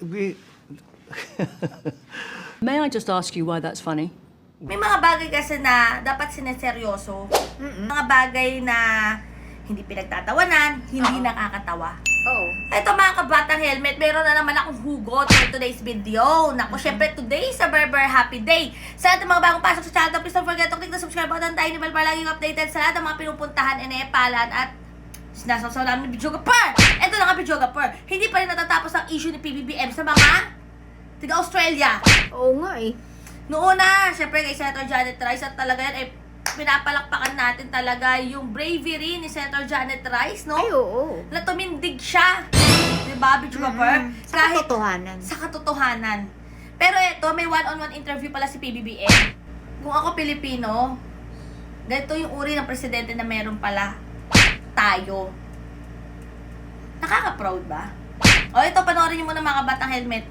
we, May I just ask you why that's funny? May mga bagay kasi na dapat sineseryoso. Mga bagay na hindi pinagtatawanan, hindi nakakatawa. Oo. Ito mga kabatang helmet, meron na naman akong hugot for today's video. Naku, syempre today is a Berber Happy Day. Sa lahat ng mga bagong pasok sa channel, please don't forget to click the subscribe button tayo ni Bell para laging updated sa lahat ng mga pinupuntahan, inepalan at sinasaw namin ni Bidyoga Per. Ito na nga Bidyoga Per. Hindi pa rin natatapos ang issue ni PBBM sa mga tiga-Australia. Oo nga eh. Noon na, syempre kay Senator Janet Rice at talaga yan, eh, pinapalakpakan natin talaga yung bravery ni Senator Janet Rice, no? Ay, oo. Na tumindig siya. Di ba, Bitch Gopher? Mm-mm. Sa katotohanan. Sa katotohanan. Pero eto, may one-on-one interview pala si PBBM. Kung ako Pilipino, ganito yung uri ng presidente na meron pala tayo. Nakaka-proud ba? O ito, panoorin niyo muna mga batang helmet.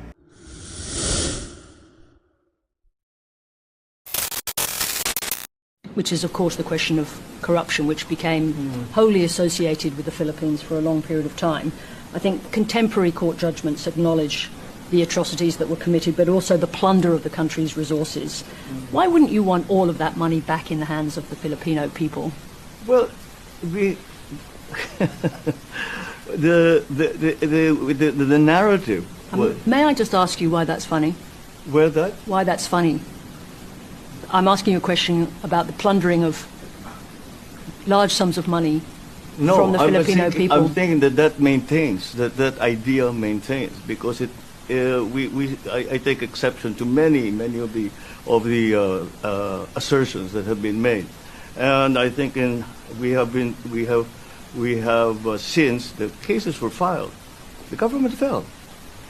Which is, of course, the question of corruption, which became wholly associated with the Philippines for a long period of time. I think contemporary court judgments acknowledge the atrocities that were committed, but also the plunder of the country's resources. Why wouldn't you want all of that money back in the hands of the Filipino people? well, we, the, the, the, the, the, the narrative, Um, may I just ask you why that's funny? where that, Why that's funny? I'm asking you a question about the plundering of large sums of money no, from the I Filipino thinking, people. I'm thinking that that maintains, that that idea maintains, because it, uh, we, we, I, I take exception to many, many of the, of the uh, uh, assertions that have been made. And I think in, we have been, we have, we have, uh, since the cases were filed, the government fell.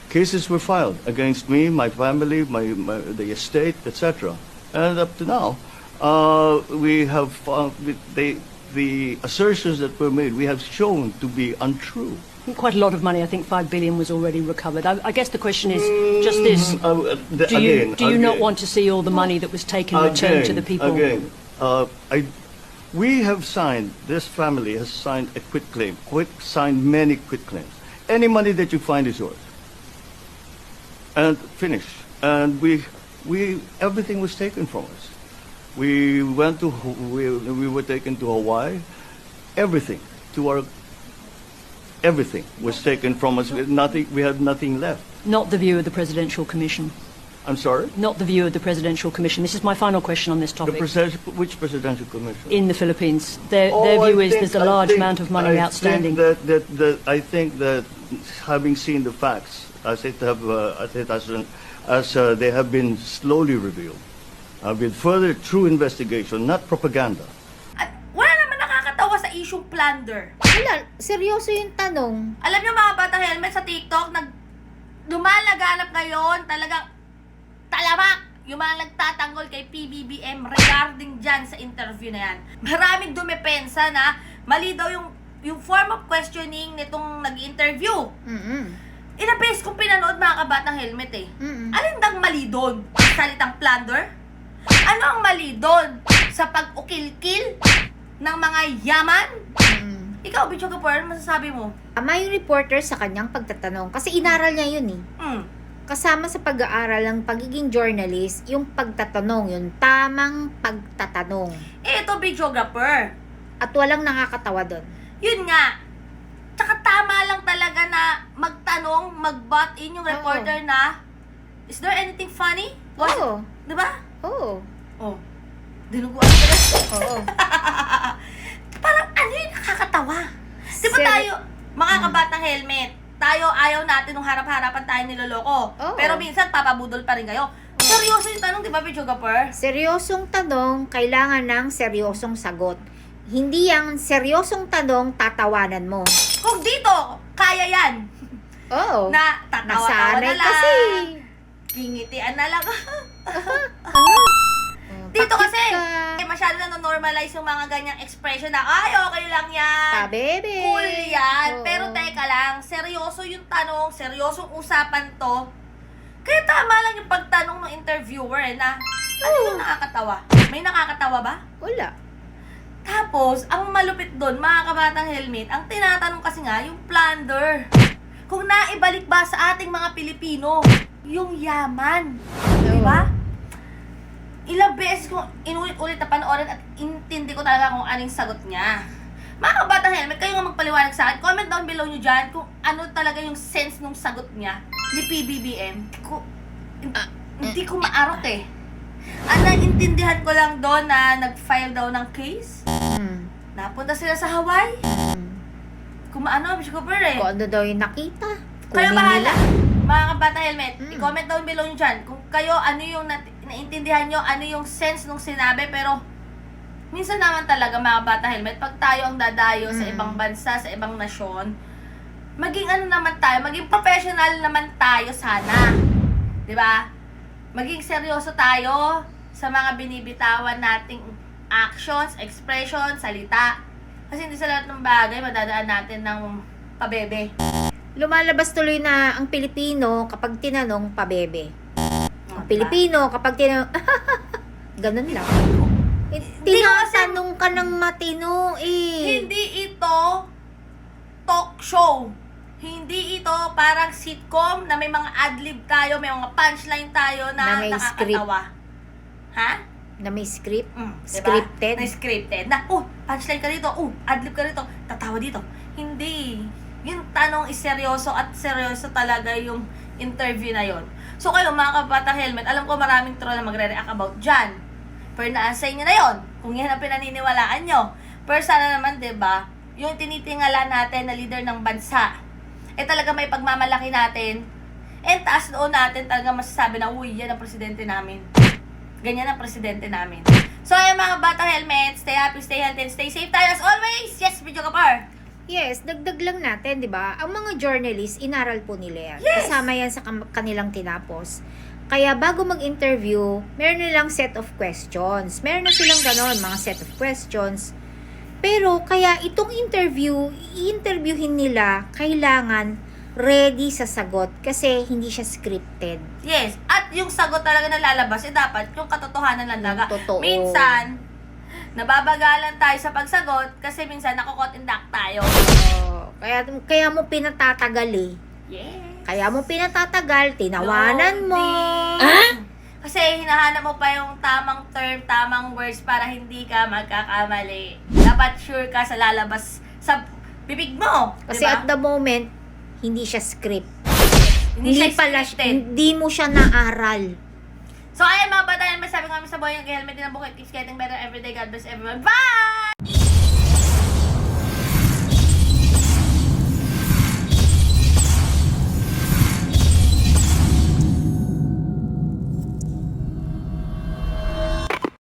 Cases were filed against me, my family, my, my the estate, etc. And up to now, uh, we have found they, the assertions that were made, we have shown to be untrue. Quite a lot of money. I think five billion was already recovered. I, I guess the question is just this: Uh, the- Do you again, do you not want to see all the money that was taken returned to the people? Again, uh, I, we have signed, this family has signed a quit claim, quit, signed many quit claims. Any money that you find is yours. And finish. And we, we, everything was taken from us. We went to, we, we were taken to Hawaii. Everything, to our, everything was taken from us. We nothing, we had nothing left. Not the view of the Presidential Commission. I'm sorry? Not the view of the Presidential Commission. This is my final question on this The topic. presidential, which presidential commission? In the Philippines, their, Oh, their I view is think- there's a I large think- amount of money I outstanding. Think that, that, that, I think that having seen the facts, as it have, uh, as it has, as uh, they have been slowly revealed, uh, with further true investigation, not propaganda. At wala naman nakakatawa sa isyong plunder. Wala, seryoso yung tanong. Alam niyo mga batang helmet sa TikTok, nag lumalaganap ngayon talagang yung mga nagtatanggol kay PBBM regarding dyan sa interview na yan. Maraming dumepensa na mali daw yung, yung form of questioning nitong nag-interview. Mm-mm. Ilang beses kong pinanood mga kabatang helmet eh. Mm-mm. Alin dang mali doon? Ang Salitang plunder? Ano ang mali doon? Sa pag-ukil-kil ng mga yaman? Mm-mm. Ikaw, Bicho ano masasabi mo? Tama yung reporter sa kanyang pagtatanong. Kasi inaral niya yun eh. Hmm. Kasama sa pag-aaral ng pagiging journalist, yung pagtatanong, yung tamang pagtatanong. Eh, ito, videographer. At walang nakakatawa doon. Yun nga. Tsaka tama lang talaga na magtanong, mag-butt in yung Oo. reporter na, is there anything funny? Was, Oo. Di ba? Oo. Oh. Dinuguan ka rin. Oo. Parang ano yung nakakatawa? Di ba Seri- tayo, mga kabatang helmet, tayo ayaw natin nung harap-harapan tayo niloloko. Oo. Pero minsan, papabudol pa rin kayo. Seryoso yung tanong, di ba, videographer? Seryosong tanong, kailangan ng seryosong sagot. Hindi yung seryosong tanong, tatawanan mo. Kung dito, kaya yan. Oo. Na tatawa-tawa na Nasanay lang. kasi. Ngingitian na lang. eh, masyado na normalize yung mga ganyang expression na, ay, okay lang yan. Pa, bebe. Cool yan. Oo. Pero teka lang, seryoso yung tanong, seryosong usapan to. Kaya tama lang yung pagtanong ng interviewer eh, na, ano yung nakakatawa? May nakakatawa ba? Wala. Tapos, ang malupit doon, mga kabatang helmet, ang tinatanong kasi nga, yung plunder. kung naibalik ba sa ating mga Pilipino yung yaman. Di ba? Ko inulit-ulit na panoorin at intindi ko talaga kung anong sagot niya. Mga kabatang helmet, kayo nga magpaliwanag sa akin. Comment down below nyo dyan kung ano talaga yung sense nung sagot niya ni PBBM. Ko, hindi ko maarok eh. Ang naintindihan ko lang doon na nag-file daw ng case, Hmm. napunta sila sa Hawaii. Hmm. Kung maano, Bish Cooper eh. Kung ano daw yung nakita. Kayo bahala. nila. Mga kabata helmet, Mm. i-comment down below nyo dyan kung kayo ano yung nat- naintindihan nyo, ano yung sense nung sinabi, pero minsan naman talaga mga bata helmet, pag tayo ang dadayo sa Mm. ibang bansa, sa ibang nasyon, maging ano naman tayo, maging professional naman tayo sana. 'Di ba? Maging seryoso tayo sa mga binibitawan nating actions, expressions, salita. Kasi hindi sa lahat ng bagay madadaan natin ng pabebe. Lumalabas tuloy na ang Pilipino kapag tinanong pabebe. Pilipino kapag tinanong, ganun lang. Eh, Tinatanong ka ng matino eh. Hindi ito talk show. Hindi ito parang sitcom na may mga adlib tayo, may mga punchline tayo na, Na may script. nakakatawa. Ha? Na may script. Mm, diba? Scripted? Na scripted. Na, oh, punchline ka dito. Oh, adlib ka dito. Tatawa dito. Hindi. Yung tanong is seryoso at seryoso talaga yung interview na yon. So kayo mga kabatang helmet, alam ko maraming troll na magre-react about dyan. Pero nasa inyo na yon. Kung yan ang pinaniniwalaan nyo. Pero sana naman, 'di ba yung tinitingala natin na leader ng bansa, eh talaga may pagmamalaki natin, and taas noon natin talaga masasabi na, uy, yan ang presidente namin. Ganyan ang presidente namin. So, ayun mga bata helmet, stay happy, stay healthy, and stay safe tayo as always. Yes, video ka par. Yes, dagdag lang natin, di ba? Ang mga journalists, inaral po nila yan. Yes! Kasama yan sa kanilang tinapos. Kaya bago mag-interview, meron nilang set of questions. Meron na silang ganon, mga set of questions. Pero kaya itong interview, i-interviewin nila, kailangan ready sa sagot kasi hindi siya scripted. Yes, at yung sagot talaga na lalabas, eh dapat yung katotohanan lang talaga. Totoo. Minsan, nababagalan tayo sa pagsagot kasi minsan nakukot in duck tayo. Oh, kaya kaya mo pinatatagal eh. Yes. Kaya mo pinatatagal, tinawanan mo. Loading. Kasi hinahanap mo pa yung tamang term, tamang words para hindi ka magkakamali. Dapat sure ka sa lalabas sa bibig mo. Kasi diba? at the moment, hindi siya script. hindi, Hindi, siya pala, scripted. hindi mo siya naaral. So, ayan mga bata, yan masabi ko kami sa boy ng helmet din ang bukit. Keeps getting better every day. God bless everyone. Bye!